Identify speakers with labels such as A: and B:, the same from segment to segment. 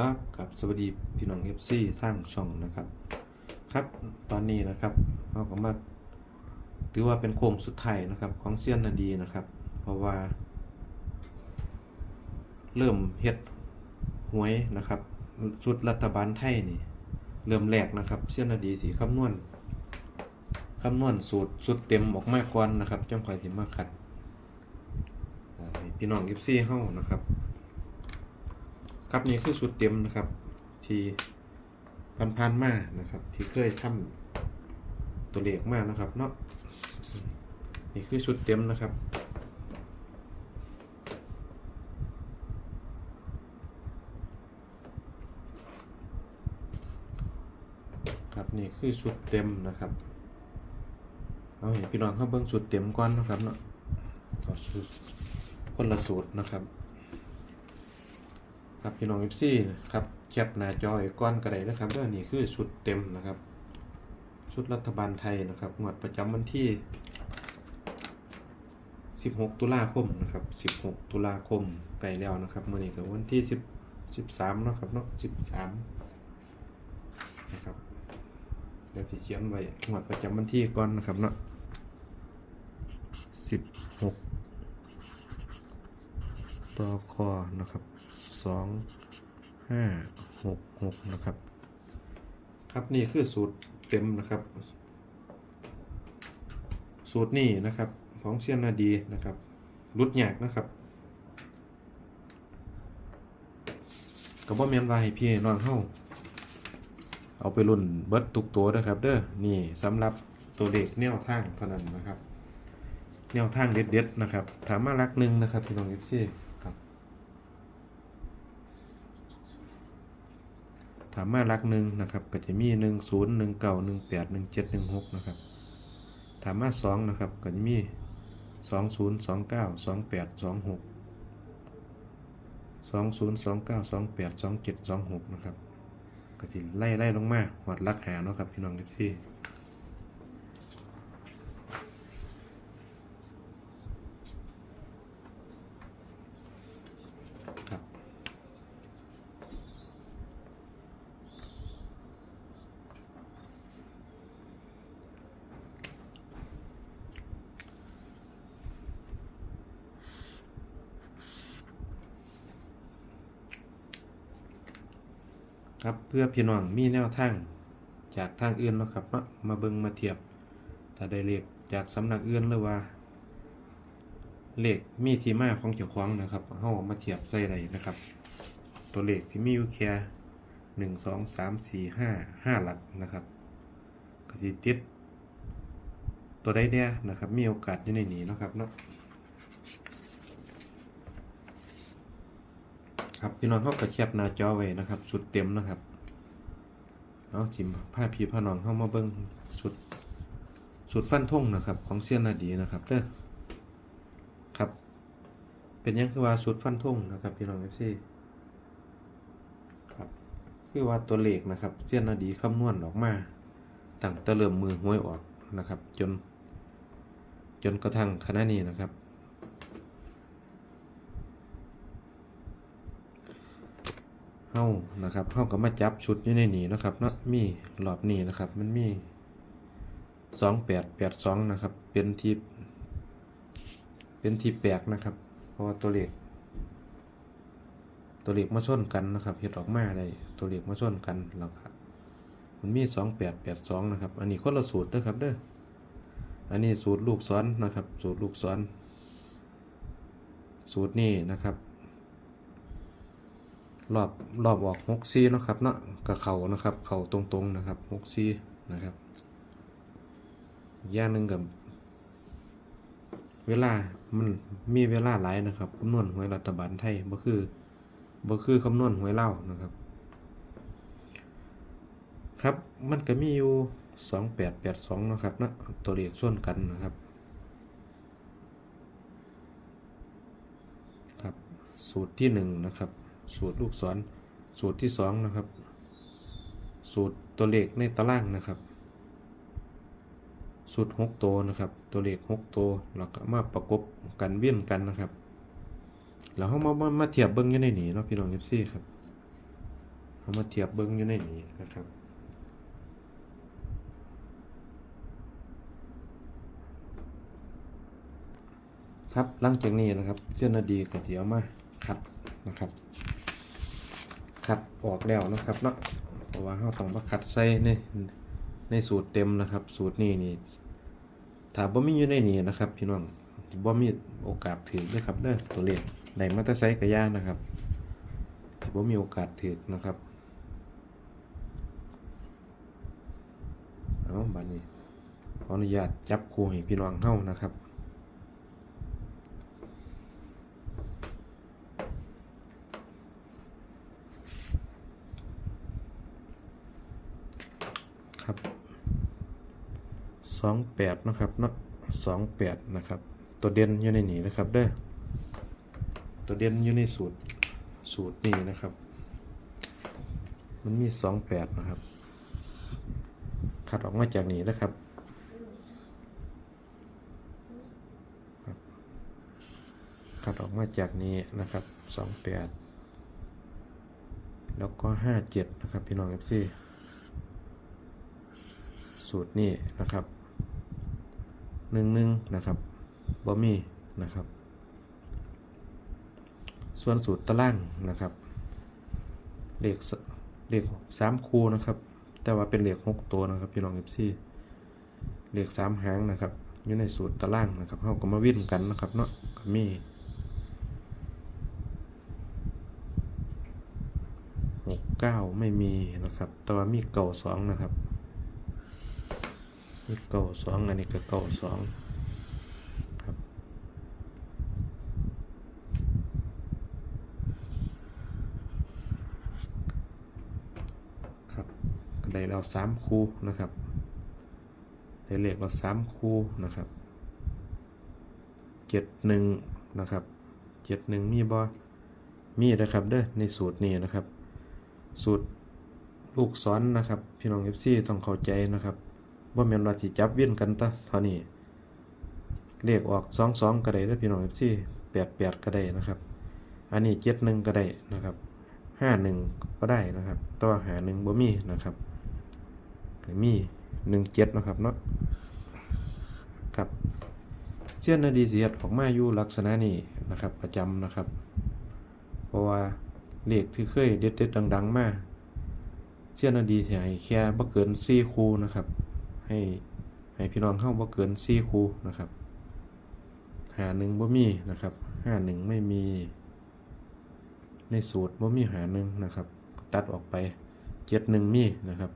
A: ครับกับสวัสดีพี่น้องเอฟซีสร้างช่องนะครับ ครับตอนนี้นะครับเราก็มาถือว่าเป็นโค้งสุดท้ายนะครับ ของเซียนนาดีนะครับ เพราะว่า เริ่มเฮ็ดหวยนะครับชุดรัฐบาลไทยนี่ เริ่มแรกนะครับเซียนนาดีสีคำนวณคำนวณสูตรสุดเต็มออกมาก่อนนะครับจังคอยสิมาขัดพี่น้องเอฟซีเฮานะครับ ครับนี่คือชุดเต็มนะครับ ที่พันๆมากนะครับ ที่เคยทำตัวเลขมากนะครับเนาะนี่คือชุดเต็มนะครับครับนี่คือชุดเต็มนะครับเอาเห็นพี่น้องเข้าเบิ้งชุดเต็มก่อนนะครับเนาะเอาชุดคนละสูตรนะครับ ครับพี่น้องเอฟซีครับแคปหน้าจอไว้ก้อนกระไดนะครับเด้อนี่คือชุดเต็มนะครับชุดรัฐบาลไทยนะครับงวดประจำวันที่ 16 ตุลาคมนะครับ 16 ตุลาคมใกล้แล้วนะครับเมื้อนี้ก็วันที่ 10 13นะครับเนาะ13นะครับเดี๋ยวสิเขียนไว้งวดประจำวันที่ก่อนนะครับเนาะ16ต่อคอนะครับ สองห้าหกหกนะครับ ครับนี่คือสูตรเต็มนะครับ สูตรนี่นะครับของเซียนนาดีนะครับรุดยากนะครับก็บ่แม่นว่าให้พี่น้องเฮาเอาไปรุ่นเบิดตุกตัวเด้อครับ เด้อนี่สำหรับตัวเลขแนวทางเท่านั้นนะครับ แนวทางเด็ดๆนะครับ ถามมารักหนึ่งนะครับพี่น้องเอฟซี่ครับ ถามมาลักหนึ่งนะครับก็จะมีหนึ่งศูนย์หนึ่งเก้าหนึ่งแปดหนึ่งเจ็ดหนึ่งหกนะครับถามมาสองนะครับก็จะมีสองศูนย์สองเก้าสองแปดสองหกสองศูนย์สองเก้าสองแปดสองเจ็ดสองหกนะครับก็จะไล่ไล่ลงมาหวัดลักหาเนาะครับพี่น้องเอฟซี ครับเพื่อพี่น้องมีแนวทางจากทางอื่นเนาะครับเนามาเบิงมาเทียบถ้าได้เลขจากสำนักอื่นหรือว่าเลขมีที่มาของเจ้าของนะครับเฮาเอามาเทียบใส่ได้นะครับ ตัวเลขที่มีอยู่แค่หนึ่งสองสามสี่ห้าห้าหลักนะครับก็สิติดตัวใดเนี่ยนะครับมีโอกาสอยู่ในนี้นะครับเนาะ ครับพี่น้องเขาก็แคปหน้าจอไว้นะครับสุดเต็มนะครับเอาจิมผ้าพีผ้าน้องเข้ามาเบิ้งสุดสุดฟันทงนะครับ ของเซียนนาดีนะครับเด้อครับ เป็นยังคือว่าสุดฟันทงนะครับพี่น้องเอฟซีครับคือว่าตัวเลขนะครับเสี้ยนนาดีคำนวณออกมาตั้งแต่เริ่มมือห้วยออกนะครับ จน จนกระทั่งขณะนี้นะครับ เฮานะครับเฮาก็มาจับชุดอยู่ในนี้นะครับเนาะมีรอบนี้นะครับ มันมีสองแปดแปดสองนะครับ เป็นที่เป็นที่แปลกนะครับ เพราะว่าตัวเลขตัวเลขมาชนกันนะครับเห็ดออกมาได้ตัวเลขมาชนกันแล้วครับมันมีสองแปดแปดสองนะครับ อันนี้คนละสูตรเด้อครับเด้ออันนี้สูตรลูกซ้อนนะครับ สูตรลูกซ้อน สูตรนี้นะครับ รอบรอบออกหกซีนะครับเนาะกับเขานะครับเข่าตรงๆนะครับหกซีนะครับอย่างหนึ่งกับเวลามันมีเวลาหลายนะครับคำนวณหวยรัฐบาลไทยบ่คือบ่คือคำนวณหวยเล่านะครับ ครับมันก็มีอยู่สองแปดแปดสองนะครับนะตัวเลขส่วนกันนะครับครับสูตรที่หนึ่งนะครับ สูตรลูกศร สูตรที่สองนะครับ สูตรตัวเลขในตารางนะครับ สูตรหกตัวนะครับ ตัวเลขหกตัวแล้วก็มาประกบกันเวียนกันนะครับแล้วเขามามามาเทียบเบิ้งกันในนี้เนาะพี่น้องเอฟซีครับเอามาเทียบเบิ้งอยู่ในนี้นะครับครับหลังจากนี้นะครับเจ้าหน้าดีก็จะเอามาคัดนะครับ คัดออกแล้วนะครับเนาะเพราะว่าเราต้องมาคัดใส่ในในสูตรเต็มนะครับ สูตรนี้นี่ถ้าบ่มีอยู่ในนี้นะครับ พี่น้องบ่มีโอกาสถือด้วยครับเด้อตัวเลขได้มาแต่ไซก็ยากนะครับสิบ่มีโอกาสถือนะครับเอาบัดนี้ขออนุญาตจับคู่ให้พี่น้องเฮานะครับสอง แปดนะครับเนาะสองแปดนะครับ ตัวเด่นอยู่ในนี้นะครับเด้อตัวเด่นอยู่ในสูตรสูตรนี้นะครับ มันมีสองแปดนะครับขัดออกมาจากนี้นะครับครับขัดออกมาจากนี้นะครับสองแปดแล้วก็ห้าเจ็ดนะครับพี่น้องเอฟซีสูตรนี้นะครับ หนึ่งหนึ่งนะครับบอมี่นะครับ ส่วนสูตรตารางนะครับเลขเลขสามคูนะครับ แต่ว่าเป็นเลขหกตัวนะครับพี่น้องเอฟซีเลขสามหางนะครับอยู่ในสูตรตารางนะครับเขาก็มาวิ่งกันนะครับเนาะก็มีหกเก้าไม่มีนะครับ แต่ว่ามีเก่าสองนะครับ นี่เก่าสองอันนี้ก็เก่าสองครับครับได้เราสามคู่นะครับได้เลขเราสามคู่นะครับเจ็ดหนึ่งนะครับเจ็ดหนึ่งมีบ่มีนะครับเด้อในสูตรนี้นะครับ สูตรลูกซ้อนนะครับ พี่น้องเอฟซีต้องเข้าใจนะครับ ว่าแม่นว่าสิจับเวียนกันตะเท่านี้เลขออกสองสองก็ได้แล้วพี่น้องซี่แปดแปดก็ได้นะครับ อันนี้เจ็ดหนึ่งก็ได้นะครับห้าหนึ่งก็ได้นะครับตัวหาหนึ่งบ่มีนะครับมีหนึ่งเจ็ดนะครับเนาะครับเชื่อนาดีเสียดออกมาอยู่ลักษณะนี้นะครับ ประจำนะครับ เพราะว่าเลขที่เคยเด็ดเด็ดๆดัง ๆ มาเชื่อนาดีเสียให้แค่บ่เกินสี่คูนะครับ ให้ให้พี่น้องเข้าบ่เกินสี่คูนะครับหาหนึ่งบ่มีนะครับห้าหนึ่งไม่มี ในสูตรบ่มีหาหนึ่งนะครับ ตัดออกไปเจ็ดหนึ่งมีนะครับ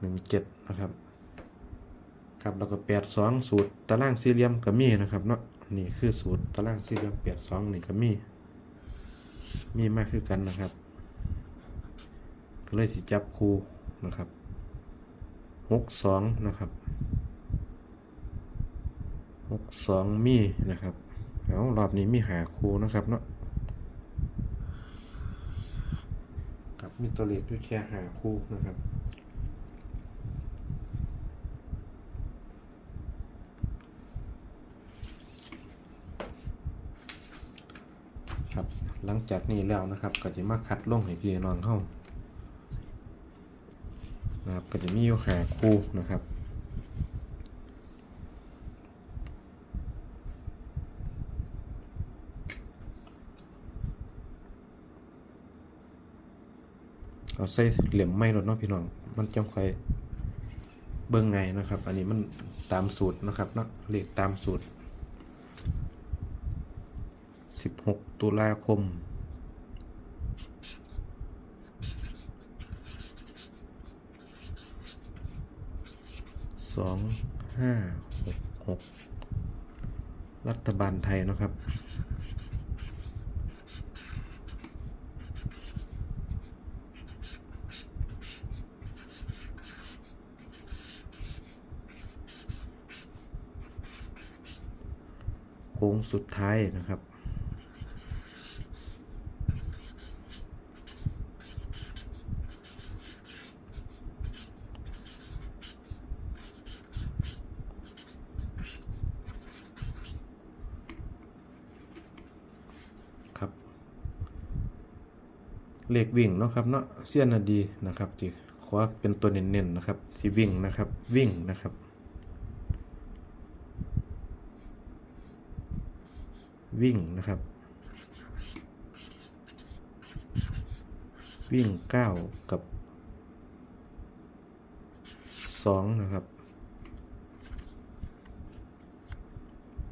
A: หนึ่งเจ็ดนะครับครับแล้วก็แปดสองสูตรตารางสี่เหลี่ยมก็มีนะครับเนาะนี่คือสูตรตารางสี่เหลี่ยมแปดสองนี่ก็มี มีมากคือกันนะครับ ก็เลยสิจับคูนะครับ หกสองนะครับหกสองมีนะครับเอารอบนี้มีหาคูนะครับเนาะครับมีตัวเลขด้วยแค่หาคูนะครับครับหลังจากนี้แล้วนะครับก็จะมาคัดลงให้พี่น้องเข้า ก็จะมีอยู่หาคู่นะครับเอาใส่เหลี่ยมไม้รถเนาะพี่น้อง มันจังค่อยเบิ่งไงนะครับ อันนี้มันตามสูตรนะครับเนาะเลขตามสูตร 16 ตุลาคม สองห้าหกหกรัฐบาลไทยนะครับโค้งสุดท้ายนะครับ เลขวิ่งเนาะครับเนาะเสี้ยนดีนะครับจิขอเป็นตัวเน้นๆนะครับสิวิ่งนะครับวิ่งนะครับวิ่งนะครับ วิ่งเก้ากับสองนะครับ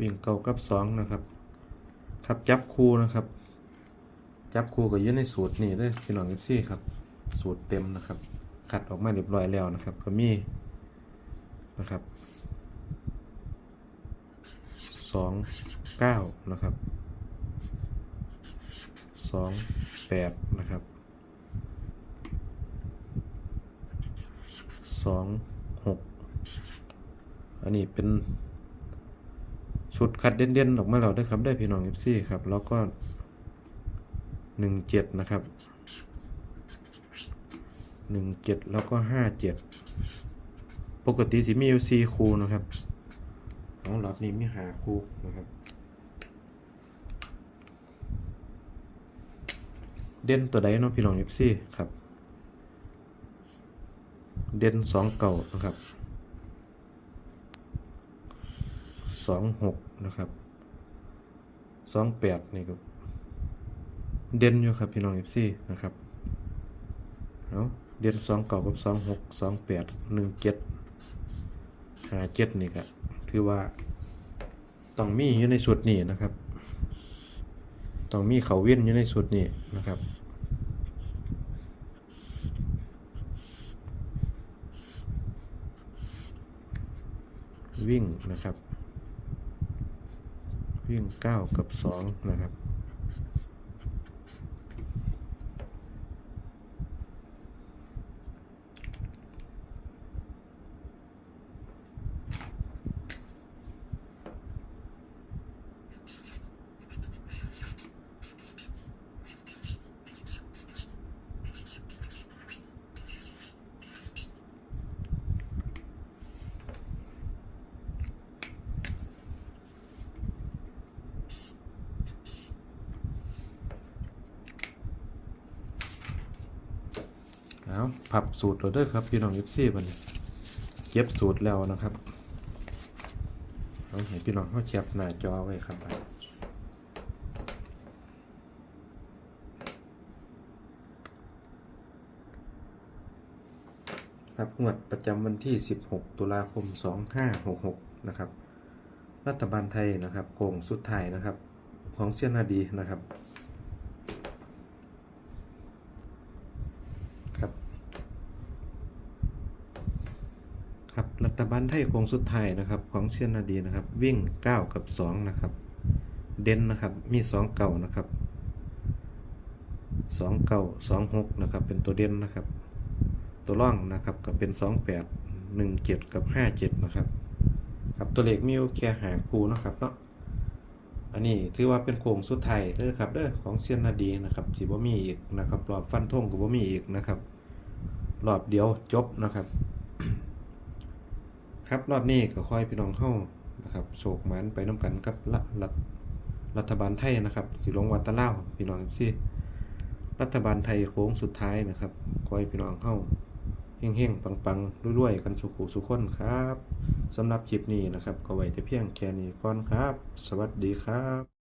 A: วิ่งเก้ากับสองนะครับ ครับจับคู่นะครับ จับคู่กับยืนในสูตรนี่เลยพี่น้องเอฟซีครับ สูตรเต็มนะครับคัดออกมาเรียบร้อยแล้วนะครับ ก็มีนะครับสองเก้านะครับสองแปดนะครับสองหกอันนี้เป็นชุดคัดเด่นๆออกมาแล้วได้ครับได้พี่น้องเอฟซีครับ แล้วก็ หนึ่งเจ็ดนะครับหนึ่งเจ็ดแล้วก็ห้าเจ็ดปกติที่มีอยู่สี่คูนะครับของหลับนี่มีหาคูนะครับ เด่นตัวใดเนาะพี่น้องเอฟซีครับ เด่นสองเก่านะครับสองหกนะครับสองแปดนี่ก็ เด่นอยู่ครับพี่น้องเอฟซีนะครับเอาเด่นสองเก่ากับสองหกสองแปดหนึ่งเจ็ดหาเจ็ดนี่ก็คือว่าต้องมีอยู่ในสุดนี้นะครับต้องมีเขาเวียนอยู่ในสุดนี้นะครับวิ่งนะครับ วิ่งเก้ากับสองนะครับ เอา พับสูตรเราเด้อครับพี่น้องยิปซี่บันเก็บสูตรแล้วนะครับเอาให้พี่น้องเขาแคปหน้าจอไว้ครับครับงวดประจำวันที่ 16 ตุลาคม 2566 นะครับ รัฐบาลไทยนะครับโค้งสุดท้ายนะครับ ของเซียนาดีนะครับ ครับรั ฐบาลไทยโค้งสุดท้ายนะครับของเชียนนาดีนะครับ วิ่ง 9 กับ 2 นะครับ เด่นนะครับมี 2 เก่านะครับ 2 เก่า2 6นะครับเป็นตัวเด่นนะครับ ตัวร่องนะครับก็เป็น 2 8 1 7 กับ 5 7 นะครับครับตัวเลขมีอยู่แค่หาคูนะครับเนาะอันนี้ถือว่าเป็นโค้งสุดท้ายเด้อครับเด้อของเซียนนาดีนะครับสิบ่มีอีกนะครับรอบฟันธงก็บ่มีอีกนะครับรอบเดียวจบนะครับ ครับรอบนี้ก็ค่อยพี่น้องเข้านะครับโศกหมันไปน้ำกันกับรัฐรัฐรัฐบาลไทยนะครับสิลงวัตะเล่าพี่น้องสิรัฐบาลไทยโค้งสุดท้ายนะครับค่อยพี่น้องเข้าเฮงๆปังๆรวยๆกันสุขุสุขคนครับสำหรับคลิปนี้นะครับก็ไว้แต่เพียงแค่นี้ก่อนครับ สวัสดีครับ